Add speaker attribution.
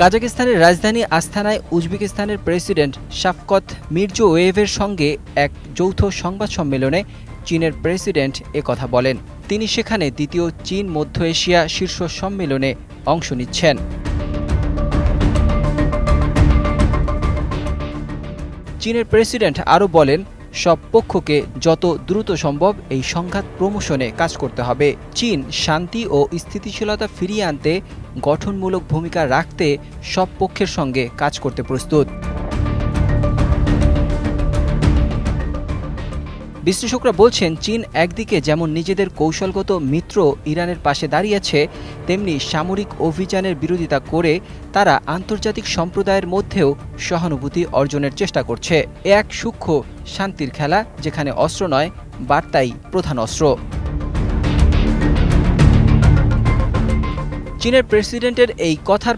Speaker 1: কাজাকিস্তানের রাজধানী আস্থানায় উজবেকিস্তানের প্রেসিডেন্ট শাফকত মির্জোয়েভের সঙ্গে এক যৌথ সংবাদ সম্মেলনে চীনের প্রেসিডেন্ট কথা বলেন। তিনি সেখানে দ্বিতীয় চীন মধ্য এশিয়া শীর্ষ সম্মেলনে অংশ নিচ্ছেন। চীনের প্রেসিডেন্ট আরও বলেন সব পক্ষকে যত দ্রুত সম্ভব এই সংঘাত প্রমোশনে কাজ করতে হবে। চীন শান্তি ও স্থিতিশীলতা ফিরিয়ে আনতে গঠনমূলক ভূমিকা রাখতে সব পক্ষের সঙ্গে কাজ করতে প্রস্তুত। বিশ্লেষকরা বলছেন, চীন একদিকে যেমন নিজেদের কৌশলগত মিত্র ইরানের পাশে দাঁড়িয়েছে, তেমনি সামরিক অভিযানের বিরোধিতা করে তারা আন্তর্জাতিক সম্প্রদায়ের মধ্যেও সহানুভূতি অর্জনের চেষ্টা করছে। এক সূক্ষ্ম শান্তির খেলা, যেখানে অস্ত্র নয়, বার্তাই প্রধান অস্ত্র। চীনের প্রেসিডেন্টের এই কথার